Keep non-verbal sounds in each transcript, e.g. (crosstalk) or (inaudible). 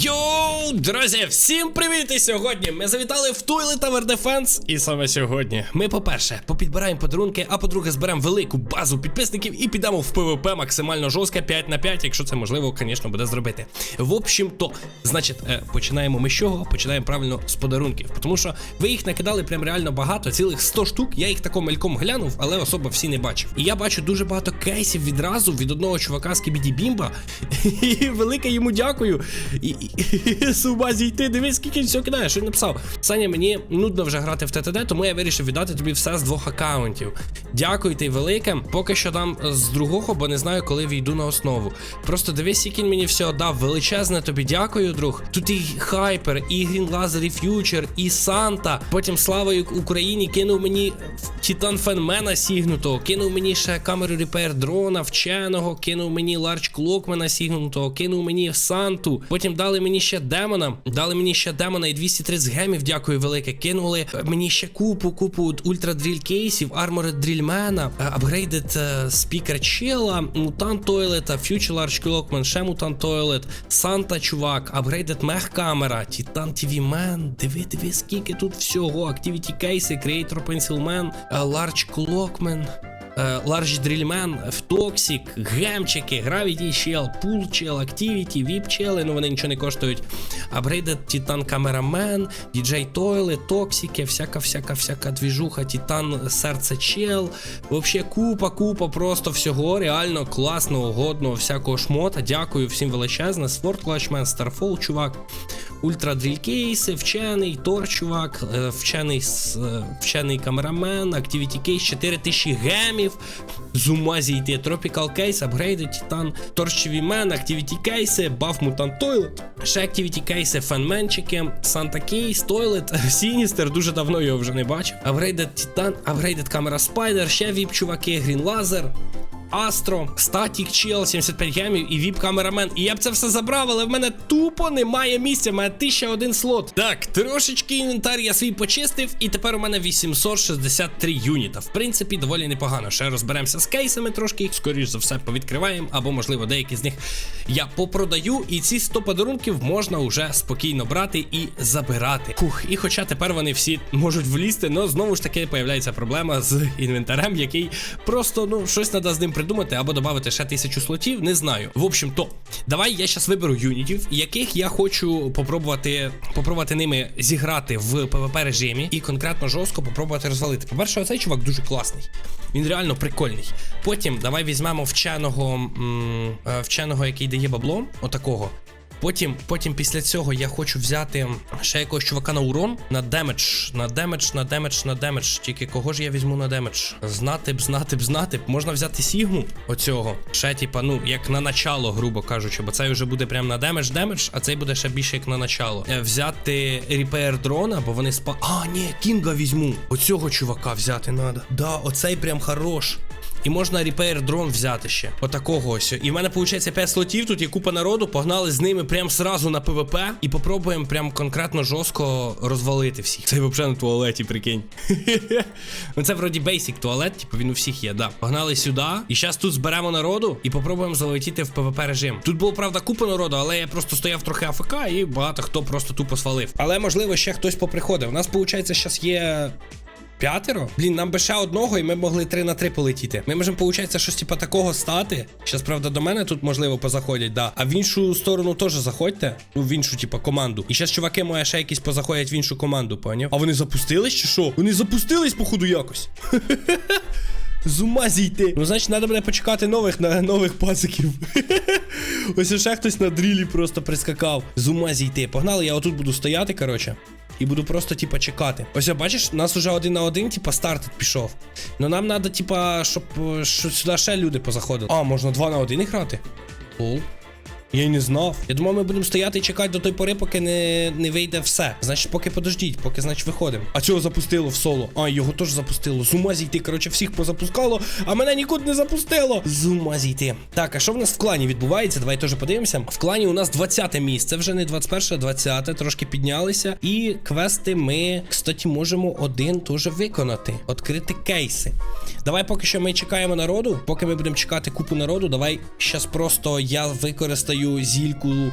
Yo друзі, всім привіт! І сьогодні ми завітали в Toilet Tower Defense. І саме сьогодні ми, по-перше, попідбираємо подарунки, а по-друге, зберемо велику базу підписників і підемо в ПВП максимально жорстко 5 на 5, якщо це можливо, звісно, буде зробити. В общем, то, значить, е, починаємо ми з чого? Починаємо правильно з подарунків. Тому що ви їх накидали прям реально багато, цілих 100 штук. Я їх тако мельком глянув, але особо всі не бачив. І я бачу дуже багато кейсів відразу від одного чувака з Кібіді Бімба. (laughs) І велике йому дякую. І, ума зійти, дивись, скільки всього кидає, що він написав. Саня, мені нудно вже грати в ТТД, тому я вирішив віддати тобі все з двох аккаунтів. Дякую ти велике. Поки що дам з другого, бо не знаю, коли війду на основу. Просто дивись, який мені все дав. Величезне тобі дякую, друг. Тут і Хайпер, і Laser, і Future, і Санта. Потім слава Україні кинув мені Титан Фенмена сігнутого, кинув мені ще камеру репер дрона, вченого, кинув мені Ларч Клокмена сігнутого, кинув мені Санту. Потім дали мені ще демона. Дали мені ще демона і 230 гемів, дякую велике. Кинули мені ще купу, купу ультра дріль кейсів, арморед дрільмена, апгрейдед спікер чела, мутант тойлета, фьючер ларч клокмен, ще мутант тойлет, Санта чувак, апгрейдед мех камера, Титан ТВ Мен. Диви, диви, скільки тут всього. Активіті кейси, Creator Pencil Man, Ларч Клокмен. Ларж Дрільмен, Токсік, Гемчики, Gravity Shell, Pool Shell, Activity, VIP Shell, ну вони нічого не коштують. Upgraded Titan Cameraman, DJ Toilet, Токсики, всяка, всяка, всяка двіжуха, Titan Серце Чел. Вообще купа, купа просто всього. Реально класного, годного, всякого шмота. Дякую всім величезне. Sword Clutchman, Starfall, чувак. Ультра дрількейси, вчений, Тор, чувак, вчений вчений камерамен, Activity Case, 4000 гемів. З ума зійти, Tropical Case, Upgraded Titan, Торчеві Мен, Activity Case, Buff Mutant Toilet, ще Activity Case, Фенменчики, Santa Case, Toilet, Sinister, дуже давно його вже не бачив. Upgraded Titan, Upgraded Camera Spider, ще VIP, чуваки, Green Laser. Астро, Статік Чел, 75 гемів і віп камерамен. І я б це все забрав, але в мене тупо немає місця. в мене 1001 слот. Так, трошечки інвентар я свій почистив, і тепер у мене 863 юніта. В принципі, доволі непогано. Ще розберемося з кейсами трошки, скоріш за все повідкриваємо, або, можливо, деякі з них я попродаю. І ці 100 подарунків можна вже спокійно брати і забирати. Хух, і хоча тепер вони всі можуть влізти, але знову ж таки появляється проблема з інвентарем, який просто ну щось треба з ним придумати або додати ще тисячу слотів, не знаю. В общем, то давай я зараз виберу юнітів, яких я хочу попробувати попробувати ними зіграти в ПВП режимі і конкретно жорстко попробувати розвалити. По-перше, цей чувак дуже класний. Він реально прикольний. Потім давай візьмемо вченого, м вченого, який дає бабло, отакого. Потім, потім після цього я хочу взяти ще якогось чувака на урон, на демедж, на демедж, на демедж, на демедж. Тільки кого ж я візьму на демедж? Знати б, знати б, знати б. Можна взяти Сігму оцього. Ще, типа, ну, як на начало, грубо кажучи, бо цей вже буде прям на демедж, демедж, а цей буде ще більше як на начало. Взяти репер дрона, бо вони спа. А, ні, Кінга візьму. Оцього чувака взяти треба. Да, оцей прям хорош. І можна репейр дрон взяти ще. Отакого ось. І в мене виходить 5 слотів, тут є купа народу, погнали з ними прям сразу на ПВП і попробуємо прям конкретно жорстко розвалити всіх. Це взагалі на туалеті, прикинь. (laughs) ну це вроді бейсик туалет, типу він у всіх є, да. Погнали сюди. І зараз тут зберемо народу і попробуємо залетіти в ПВП режим. Тут було, правда, купа народу, але я просто стояв трохи АФК і багато хто просто тупо свалив. Але можливо ще хтось поприходив. У нас, виходить, зараз є. П'ятеро? Блін, нам би ще одного, і ми могли 3 на 3 полетіти. Ми можемо, виходить, щось типа такого стати. Зараз, правда, до мене тут, можливо, позаходять, да. А в іншу сторону теж заходьте. Ну, в іншу, типа, команду. І зараз чуваки мої ще якісь позаходять в іншу команду, поняв? А вони запустились чи що? Вони запустились, походу, якось. (laughs) З ума зійти. Ну, значить, треба буде почекати нових на нових пациків. (laughs) Ось ще хтось на дрілі просто прискакав. З ума зійти. Погнали, я отут буду стояти, коротше. І буду просто, типа, чекати. Ось, бачиш, у нас уже один на один, типа, старт пішов. Ну нам треба, типа, щоб, щоб сюди ще люди позаходили. А, можна два на один грати? Лол. Я й не знав. Я думав, ми будемо стояти і чекати до той пори, поки не не вийде все. Значить, поки подождіть, поки, значить, виходимо. А цього запустило в соло. А, його теж запустило. З ума зійти. Коротше, всіх позапускало, а мене нікуди не запустило. З ума зійти. Так, а що в нас в клані відбувається? Давай теж подивимося. В клані у нас 20 місце, вже не 21, а 20, трошки піднялися. І квести ми, кстати, можемо один теж виконати. Відкрити кейси. Давай, поки що ми чекаємо народу. Поки ми будемо чекати купу народу, давай щас просто я використаю Mario Zilco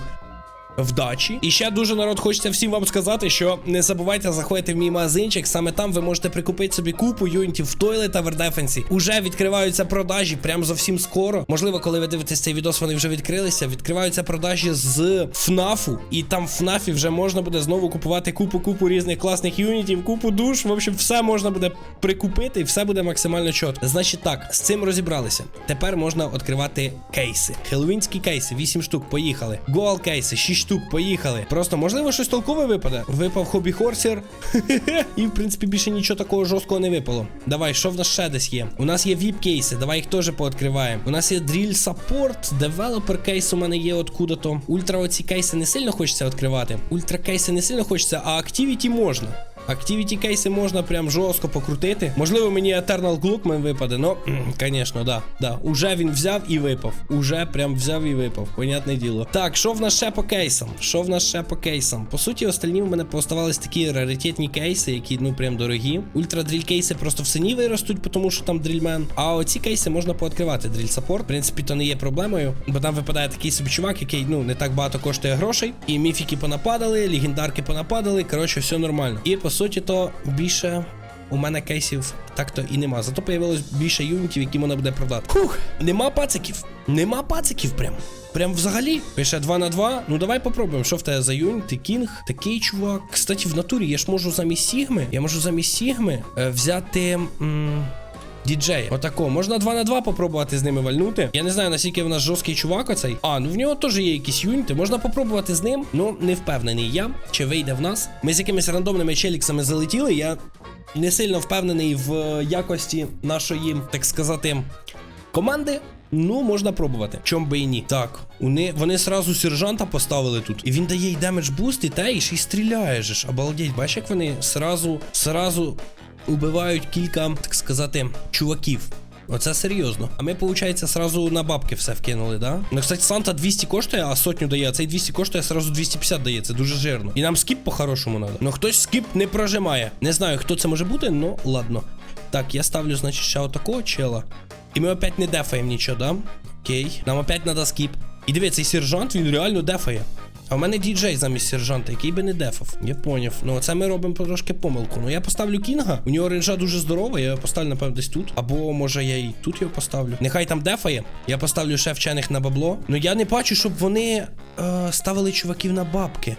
вдачі. І ще дуже народ хочеться всім вам сказати, що не забувайте заходити в мій магазинчик. Саме там ви можете прикупити собі купу юнітів в Toilet Tower Defense. Уже відкриваються продажі прям зовсім скоро. Можливо, коли ви дивитесь цей відос, вони вже відкрилися. Відкриваються продажі з ФНАФу, і там в ФНАФі вже можна буде знову купувати купу-купу різних класних юнітів, купу душ. В общем, все можна буде прикупити, і все буде максимально чітко. Значить так, з цим розібралися. Тепер можна відкривати кейси. Хеллоуінські кейси, 8 штук, поїхали. Гоал кейси, 6 штук, поїхали. Просто можливо щось толкове випаде. Випав хобі хорсер. (laughs) І в принципі більше нічого такого жорсткого не випало. Давай, що в нас ще десь є? У нас є віп кейси, давай їх теж пооткриваємо. У нас є дріл саппорт, девелопер кейс у мене є откуда-то. Ультра оці кейси не сильно хочеться відкривати. Ультра кейси не сильно хочеться, а активіті можна. Activity кейси можна прям жорстко покрутити. Можливо, мені Eternal Glookman випаде, но, звісно, да. да. Уже він взяв і випав. Уже прям взяв і випав. Понятне діло. Так, що в нас ще по кейсам? Що в нас ще по кейсам? По суті, остальні в мене поставались такі раритетні кейси, які ну прям дорогі. Ультра дріль кейси просто в ціні виростуть, тому що там дрільмен. А оці кейси можна пооткривати. Дріль саппорт. В принципі, то не є проблемою, бо там випадає такий собі чувак, який ну не так багато коштує грошей. І міфіки понападали, легендарки понападали. Коротше, все нормально. І по суті, то більше. У мене кейсів так-то і нема. Зато появилось більше юнітів, які можна буде продати. Хух, нема пациків. Нема пациків прям. Прям взагалі. Пише 2 на 2. Ну давай попробуємо. Що в тебе за юніт? Ти кінг, такий чувак. Кстати, в натурі я ж можу замість Сігми. Я можу замість Сігми е, взяти. М Діджея. Отако. Можна 2 на 2 попробувати з ними вальнути. Я не знаю, наскільки в нас жорсткий чувак оцей. А, ну в нього теж є якісь юніти. Можна попробувати з ним. Ну, не впевнений я, чи вийде в нас. Ми з якимись рандомними челіксами залетіли. Я не сильно впевнений в е, якості нашої, так сказати, команди. Ну, можна пробувати. Чом би і ні. Так, вони, вони сразу сержанта поставили тут. І він дає й демедж буст, і те, і ще й стріляє же ж. Обалдеть, бачиш, як вони сразу, сразу убивають кілька, так сказати, чуваків. Оце серйозно. А ми, виходить, сразу на бабки все вкинули, да? Ну, кстати, Санта 200 коштує, а сотню дає, а цей 200 коштує, сразу 250 дає. Це дуже жирно. І нам скіп по-хорошому треба. Ну хтось скіп не прожимає. Не знаю, хто це може бути, ну ладно. Так, я ставлю, значить, ще отакого чела. І ми опять не дефаємо нічого, да? Окей. Нам опять треба скіп. І диви, цей сержант, він реально дефає. А в мене діджей замість сержанта, який би не дефав. Я поняв. Ну це ми робимо трошки помилку. Ну я поставлю кінга. У нього ренжа дуже здорова, я його поставлю, напевно, десь тут. Або може я і тут його поставлю. Нехай там дефає. Я поставлю ще вчених на бабло. Ну я не бачу, щоб вони е, ставили чуваків на бабки.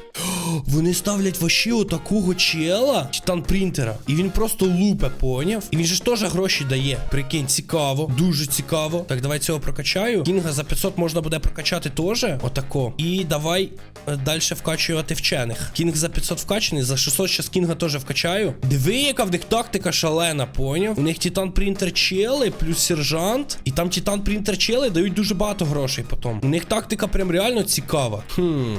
Вони ставлять вообще отакого чела, титан принтера. І він просто лупе, поняв? І він же ж теж гроші дає. Прикинь, цікаво, дуже цікаво. Так, давай цього прокачаю. Кінга за 500 можна буде прокачати теж. Отако. І давай далі вкачувати вчених. Кінг за 500 вкачаний, за 600 ще кінга теж вкачаю. Диви, яка в них тактика шалена, поняв? У них титан принтер чели, плюс сержант. І там титан принтер чели дають дуже багато грошей потім. У них тактика прям реально цікава. Хм.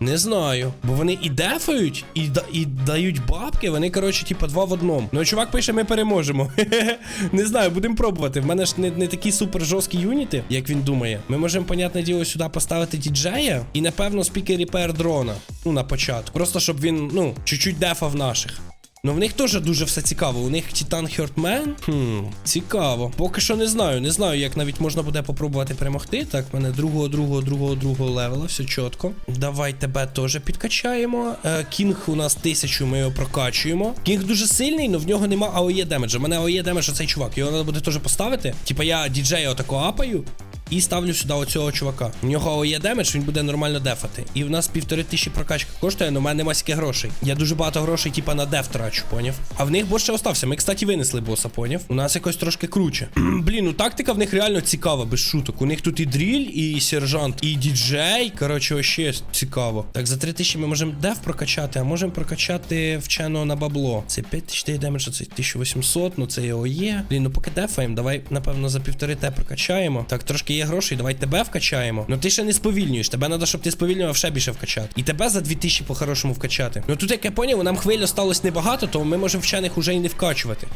Не знаю. Бо вони і дефають, і, да, і дають бабки. Вони, коротше, типа, два в одному. Ну, чувак пише, ми переможемо. (laughs) не знаю, будемо пробувати. В мене ж не, не такі супер жорсткі юніти, як він думає. Ми можемо, понятне діло, сюди поставити діджея і, напевно, спікер репер дрона. Ну, на початку. Просто щоб він, ну, чуть-чуть дефав наших. Ну в них теж дуже все цікаво. У них Титан Хьортмен. Хм, цікаво. Поки що не знаю. Не знаю, як навіть можна буде попробувати перемогти. Так, в мене другого, другого, другого, другого левела, все чітко. Давай тебе теж підкачаємо. Е, Кінг у нас тисячу, ми його прокачуємо. Кінг дуже сильний, але в нього нема АОЄ демеджа. У мене АОЄ демедж оцей чувак. Його треба буде теж поставити. Типа я діджея отако апаю. І ставлю сюди оцього чувака. У нього є демедж, він буде нормально дефати. І в нас півтори тисячі прокачка коштує, але в мене стільки грошей. Я дуже багато грошей, типа, на деф трачу, поняв? А в них бос ще остався. Ми, кстати, винесли боса, поняв? У нас якось трошки круче. (clears throat) Блін, ну тактика в них реально цікава, без шуток. У них тут і дріль, і сержант, і діджей. Коротше, вообще цікаво. Так, за 3 тисячі ми можемо деф прокачати, а можемо прокачати вченого на бабло. Це 5 тисяч демеджа, це 1800, ну це його є. Блін, ну поки дефаємо, давай, напевно, за півтори те прокачаємо. Так, трошки є грошей, давай тебе вкачаємо. Ну ти ще не сповільнюєш. Тебе треба, щоб ти сповільнював ще більше вкачати. І тебе за 2000 по-хорошому вкачати. Ну тут, як я поняв, нам хвиль осталось небагато, то ми можемо вчених уже і не вкачувати.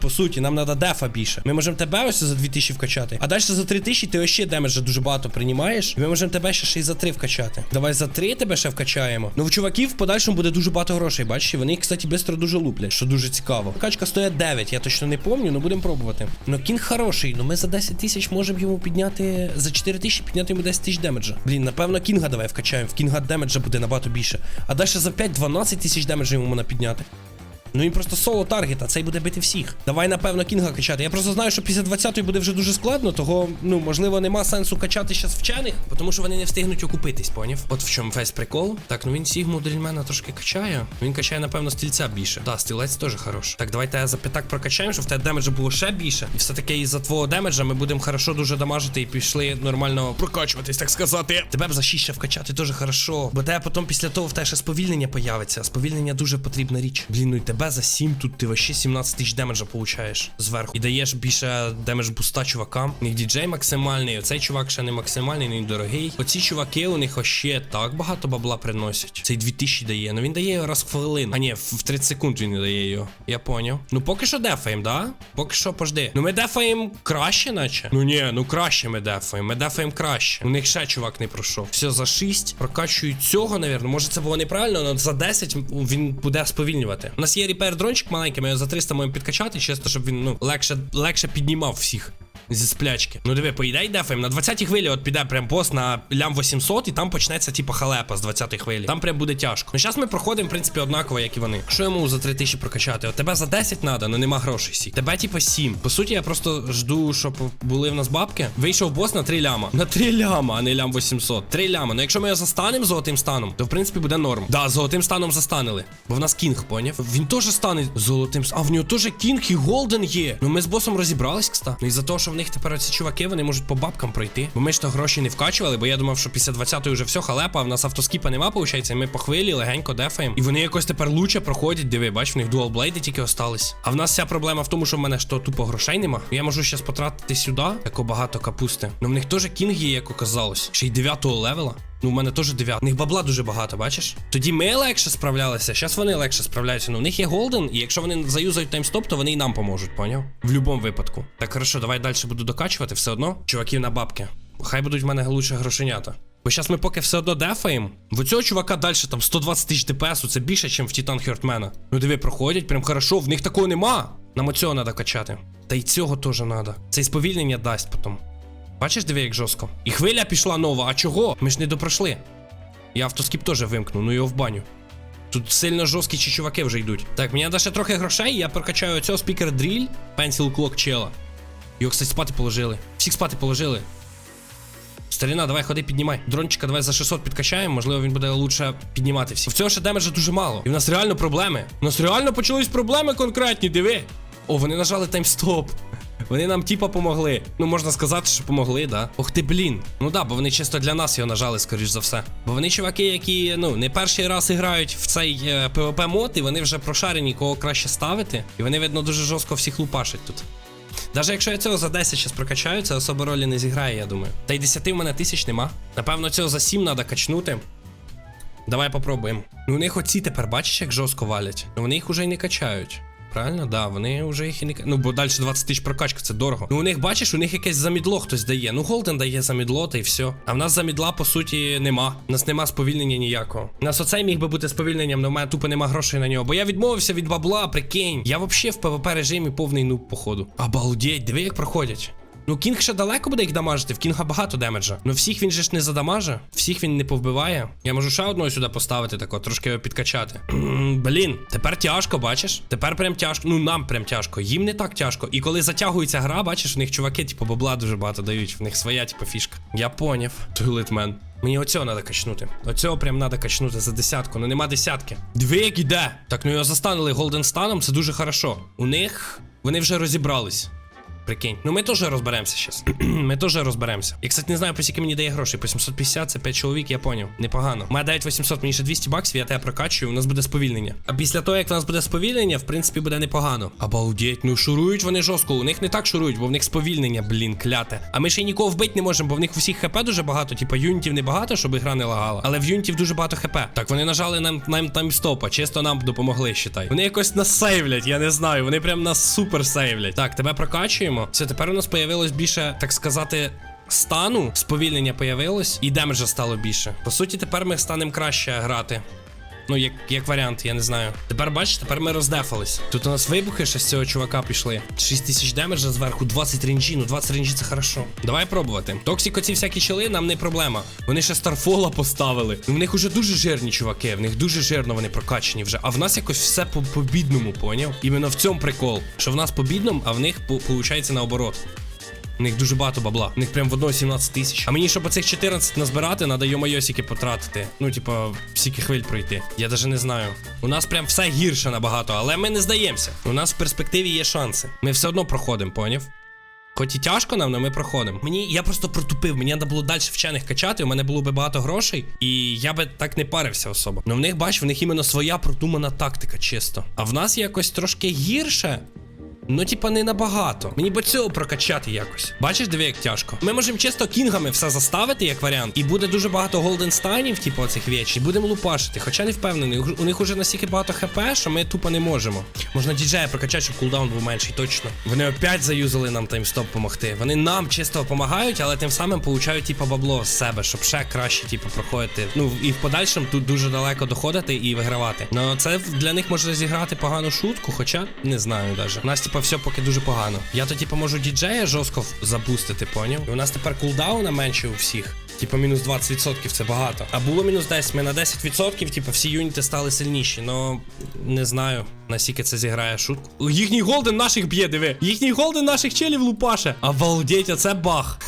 По суті, нам треба дефа більше. Ми можемо тебе ось за 2000 вкачати. А далі за 3000 ти ще демеджа дуже багато приймаєш. І ми можемо тебе ще ще й за 3 вкачати. Давай за 3 тебе ще вкачаємо. Ну в чуваків в подальшому буде дуже багато грошей, бачиш? Вони, кстати, швидко дуже луплять, що дуже цікаво. Качка стоїть 9, я точно не пам'ятаю, але будемо пробувати. Ну кінг хороший, ну ми за 10 тисяч можемо йому підняти за 4 тисячі підняти йому 10 тисяч демеджа. Блін, напевно, кінга давай вкачаємо. В кінга демеджа буде набагато більше. А далі за 5-12 тисяч демеджа йому можна підняти. Ну він просто соло таргет, а цей буде бити всіх. Давай, напевно, кінга качати. Я просто знаю, що після 20-ї буде вже дуже складно, того, ну, можливо, нема сенсу качати зараз вчених, тому що вони не встигнуть окупитись, поняв? От в чому весь прикол. Так, ну він Сігму Дрільмена трошки качає. Він качає, напевно, стільця більше. Да, стілець теж хорош. Так, давайте за п'ятак прокачаємо, щоб в тебе демеджа було ще більше. І все-таки із-за твого демеджа ми будемо хорошо дуже дамажити і пішли нормально прокачуватись, так сказати. Тебе б за 6 ще вкачати теж хорошо. Бо тебе потім після того в тебе ще сповільнення появиться. Сповільнення дуже потрібна річ. Блін, ну і тебе за 7 тут ти вообще 17 тисяч демеджа получаєш зверху. І даєш більше демедж буста чувакам. У них діджей максимальний, оцей чувак ще не максимальний, він дорогий. Оці чуваки у них вообще так багато бабла приносять. Цей 2000 дає. Ну він дає його раз в хвилину. А ні, в 30 секунд він не дає його. Я поняв. Ну поки що дефаєм, да? Поки що пожди. Ну ми дефаєм краще, наче. Ну ні, ну краще ми дефаєм. Ми дефаєм краще. У них ще чувак не пройшов. Все за 6. Прокачують цього, навірно. Може це було неправильно, але за 10 він буде сповільнювати. У нас є репер дрончик маленький, його за 300 можемо підкачати, чисто, щоб він ну легше, легше піднімав всіх. Зі сплячки. Ну диви, по ідеї дефаєм. На 20-й хвилі от піде прям пост на лям 800 і там почнеться типа халепа з 20-ї хвилі. Там прям буде тяжко. Ну зараз ми проходимо, в принципі, однаково, як і вони. Що йому за 3000 прокачати? От тебе за 10 треба, ну нема грошей сі. Тебе типа 7. По суті, я просто жду, щоб були в нас бабки. Вийшов бос на 3 ляма. На 3 ляма, а не лям 800. 3 ляма. Ну якщо ми його застанемо золотим станом, то в принципі буде норм. Да, золотим станом застанили. Бо в нас кінг, поняв? Він теж стане золотим. А в нього теж кінг і голден є. Ну ми з босом розібрались, кста. Ну і за того, що в них тепер оці чуваки, вони можуть по бабкам пройти. Бо ми ж то гроші не вкачували, бо я думав, що після 20-ї вже все халепа, а в нас автоскіпа нема, виходить, і ми по хвилі легенько дефаємо. І вони якось тепер лучше проходять. Диви, бач, в них дуалблейди тільки остались. А в нас вся проблема в тому, що в мене ж то тупо грошей нема. Я можу зараз потратити сюди, яко багато капусти. Ну в них теж кінг є, як оказалось. Ще й 9-го левела. Ну, в мене теж 9. У них бабла дуже багато, бачиш? Тоді ми легше справлялися, зараз вони легше справляються. Ну, в них є голден, і якщо вони заюзають таймстоп, то вони і нам поможуть, поняв? В будь-якому випадку. Так, хорошо, давай далі буду докачувати, все одно. Чуваків на бабки. Хай будуть в мене лучше грошенята. Бо зараз ми поки все одно дефаємо. В цього чувака далі там 120 тисяч ДПС, це більше, ніж в Титан Хертмена. Ну диви, проходять, прям хорошо, в них такого нема. Нам оцього треба качати. Та й цього теж треба. Це і сповільнення дасть потім. Бачиш, диви, як жорстко. І хвиля пішла нова. А чого? Ми ж не допройшли. Я автоскіп теж вимкну, ну його в баню. Тут сильно жорсткі чи чуваки вже йдуть. Так, мені ще трохи грошей, я прокачаю цього спікер дріль, пенсіл клок чела. Його, кстати, спати положили. Всіх спати положили. Старіна, давай ходи, піднімай. Дрончика, давай за 600 підкачаємо, можливо, він буде лучше піднімати всіх. В цього ще демеджа дуже мало. І в нас реально проблеми. У нас реально почались проблеми конкретні, диви. О, вони нажали таймстоп. Вони нам типа помогли. Ну, можна сказати, що помогли, да. Ох ти, блін. Ну да, бо вони чисто для нас його нажали, скоріш за все. Бо вони чуваки, які, ну, не перший раз грають в цей е, PvP мод, і вони вже прошарені, кого краще ставити. І вони, видно, дуже жорстко всіх лупашать тут. Даже якщо я цього за 10 зараз прокачаю, це особо ролі не зіграє, я думаю. Та й 10 в мене тисяч нема. Напевно, цього за 7 треба качнути. Давай попробуємо. Ну, у них оці тепер, бачиш, як жорстко валять. Ну вони їх уже й не качають. Правильно, да, вони вже їх і не Ну, бо далі 20 тисяч прокачка, це дорого. Ну, у них, бачиш, у них якесь замідло хтось дає. Ну, Голден дає замідло, та й все. А в нас замідла, по суті, нема. У нас нема сповільнення ніякого. У нас оцей міг би бути сповільненням, але в мене тупо нема грошей на нього. Бо я відмовився від бабла, прикинь. Я взагалі в ПВП режимі повний нуб, походу. Обалдеть, диви, як проходять. Ну, Кінг ще далеко буде їх дамажити, в Кінга багато демеджа. Ну всіх він же ж не задамаже, всіх він не повбиває. Я можу ще одного сюди поставити, тако, трошки його підкачати. (clears throat) Блін, тепер тяжко, бачиш? Тепер прям тяжко. Ну нам прям тяжко. Їм не так тяжко. І коли затягується гра, бачиш, у них чуваки, типу, бабла дуже багато дають. В них своя, типу, фішка. Я поняв. Туйлетмен. Мені оцього треба качнути. Оцього прям треба качнути за десятку. Ну нема десятки. Дві як іде. Так, ну його застанили голден станом, це дуже хорошо. У них вони вже розібрались. Прикинь. Ну ми теж розберемося щас. (clears throat) ми теж розберемося. Я, кстати, не знаю, по скільки мені дає грошей. По 750, це 5 чоловік, я поняв. Непогано. У мене дають 800, мені ще 200 баксів, я тебе прокачую, у нас буде сповільнення. А після того, як у нас буде сповільнення, в принципі, буде непогано. Обалдеть, ну шурують вони жорстко. У них не так шурують, бо в них сповільнення, блін, кляте. А ми ще й нікого вбити не можемо, бо в них усіх хп дуже багато, типа юнітів не багато, щоб гра не лагала. Але в юнітів дуже багато хп. Так, вони нажали нам нам таймстопа, чисто нам допомогли, считай. Вони якось нас сейвлять, я не знаю. Вони прям нас супер сейвлять. Так, тебе прокачуємо. Все, тепер у нас появилось більше, так сказати. Стану сповільнення появилось, і демеджа стало більше. По суті, тепер ми станемо краще грати. Ну, як, як варіант, я не знаю. Тепер бачиш, тепер ми роздефались. Тут у нас вибухи ще з цього чувака пішли. 6 тисяч демеджа зверху, 20 ренджі. Ну 20 ренджі це хорошо. Давай пробувати. Токсік оці всякі чили нам не проблема. Вони ще Старфола поставили. Ну, в них уже дуже жирні чуваки, в них дуже жирно вони прокачані вже. А в нас якось все по, по бідному, поняв? Іменно в цьому прикол. Що в нас по бідному, а в них виходить наоборот. У них дуже багато бабла. У них прям в одного 17 тисяч. А мені, щоб оцих 14 назбирати, треба йомайосики потратити. Ну, типа, всіки хвиль пройти. Я даже не знаю. У нас прям все гірше набагато, але ми не здаємося. У нас в перспективі є шанси. Ми все одно проходимо, поняв? Хоч і тяжко нам, але ми проходимо. Мені я просто протупив, мені треба було далі вчених качати, у мене було би багато грошей, і я би так не парився особо. Ну в них, бач, в них іменно своя продумана тактика, чисто. А в нас якось трошки гірше. Ну, типа, не набагато. Мені б цього прокачати якось. Бачиш, диви, як тяжко. Ми можемо чисто кінгами все заставити, як варіант. І буде дуже багато голденстанів, типу, оцих віч, і будемо лупашити. Хоча не впевнений. У них уже настільки багато хп, що ми тупо не можемо. Можна діджея прокачати, щоб кулдаун був менший, точно. Вони опять заюзали нам таймстоп помогти. Вони нам чисто допомагають, але тим самим получають, типу, бабло з себе, щоб ще краще, типу, проходити. Ну і в подальшому тут дуже далеко доходити і вигравати. Ну це для них може зіграти погану шутку, хоча не знаю навіть. У нас, типу, все поки дуже погано. Я то, поможу можу діджея жорстко забустити, поняв? І у нас тепер кулдауна менше у всіх. Типа мінус 20% це багато. А було мінус 10, ми на 10%, типу, всі юніти стали сильніші. Ну не знаю, наскільки це зіграє шутку. Їхній голден наших б'є, диви. Їхній голден наших челів лупаше. Обалдеть, оце бах.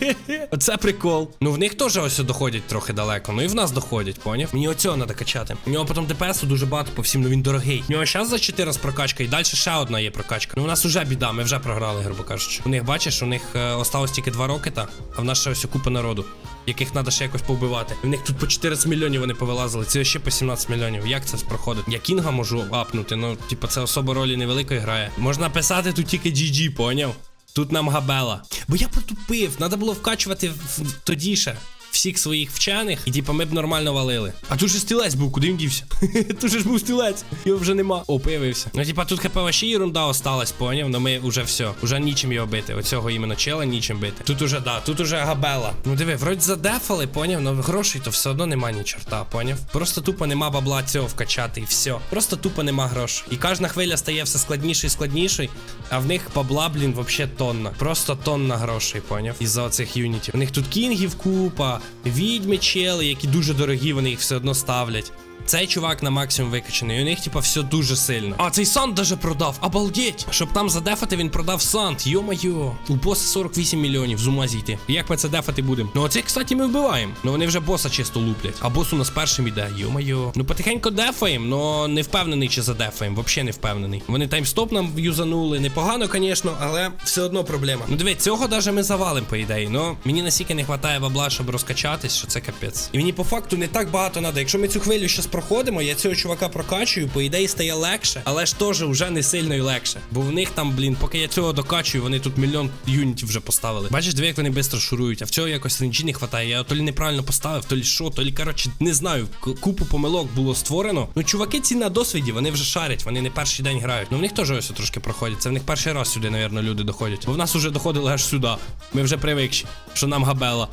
(laughs) оце прикол. Ну в них теж ось доходять трохи далеко. Ну і в нас доходять, поняв? Мені оцього треба качати. У нього потім ДПСу дуже багато по всім, ну він дорогий. У нього зараз за 4 раз прокачка, і далі ще одна є прокачка. Ну у нас уже біда, ми вже програли, грубо кажучи. У них бачиш, у них е, осталось тільки 2 роки, та, а в нас ще ось купа народу яких треба ще якось повбивати. В них тут по 14 мільйонів вони повилазили, це ще по 17 мільйонів. Як це проходить? Я кінга можу апнути, ну, типу, це особа ролі невеликої грає. Можна писати тут тільки GG, поняв? Тут нам габела. Бо я потупив, треба було вкачувати в- тоді ще. Всіх своїх вчених, і типа ми б нормально валили. А тут же стілець був, куди він дівся? (laughs) тут же ж був стілець, його вже нема. О, появився. Ну, типа, тут хп ще ерунда осталась, поняв? Ну ми вже все, вже нічим його бити. Оцього іменно чела нічим бити. Тут уже, да, тут уже габела. Ну диви, вроді задефали, поняв? Ну грошей то все одно нема ні чорта, поняв? Просто тупо нема бабла цього вкачати і все. Просто тупо нема грошей. І кожна хвиля стає все складніше і складніше, а в них бабла, блін, вообще тонна. Просто тонна грошей, поняв? Із-за оцих юнітів. У них тут кінгів купа, відьми чели, які дуже дорогі, вони їх все одно ставлять. Цей чувак на максимум викачаний, і у них, типа, все дуже сильно. А цей Санд даже продав, обалдеть! Щоб там задефати, він продав Санд, йо-майо. У боса 48 мільйонів, з ума зійти. Як ми це дефати будемо? Ну оцих, кстати, ми вбиваємо. Ну вони вже боса чисто луплять. А бос у нас першим іде, йо-майо. Ну потихеньку дефаємо, но не впевнений, чи задефаємо. Вообще не впевнений. Вони таймстоп нам юзанули. Непогано, звісно, але все одно проблема. Ну диви, цього даже ми завалим, по ідеї. Ну мені настільки не вистачає бабла, щоб розкачатись, що це капець. І мені по факту не так багато треба. Якщо ми цю хвилю щас проходимо, я цього чувака прокачую, по ідеї стає легше, але ж теж вже не сильно і легше. Бо в них там, блін, поки я цього докачую, вони тут мільйон юнітів вже поставили. Бачиш, диви, як вони швидко шурують, а в цього якось ренджі не вистачає. Я то лі неправильно поставив, то лі що, то лі, коротше, не знаю. Купу помилок було створено. Ну, чуваки ці на досвіді, вони вже шарять, вони не перший день грають. Ну в них теж ось трошки проходять. Це в них перший раз сюди, напевно, люди доходять. Бо в нас уже доходили аж сюди. Ми вже привикші, що нам габела.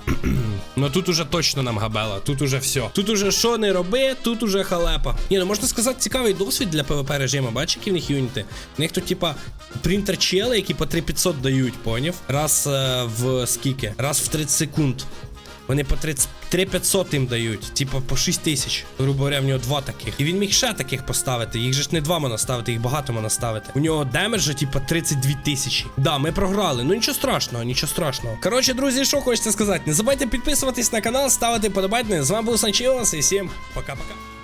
ну тут уже точно нам габела. Тут уже все. Тут уже що не роби, тут уже халепа. Ні, ну можна сказати, цікавий досвід для ПВП режиму. Бачиш, які в них юніти? В них тут, типа, принтер чели, які по 3500 дають, поняв? Раз е, в скільки? Раз в 30 секунд. Вони по 30, 3500 їм дають, типа по 6 тисяч. Грубо говоря, в нього два таких. І він міг ще таких поставити. Їх же ж не два можна ставити, їх багато можна ставити. У нього демеджа, типу, 32 тисячі. Да, ми програли. Ну нічого страшного, нічого страшного. Коротше, друзі, що хочеться сказати? Не забувайте підписуватись на канал, ставити подобайки. З вами був Санчіос і всім пока-пока.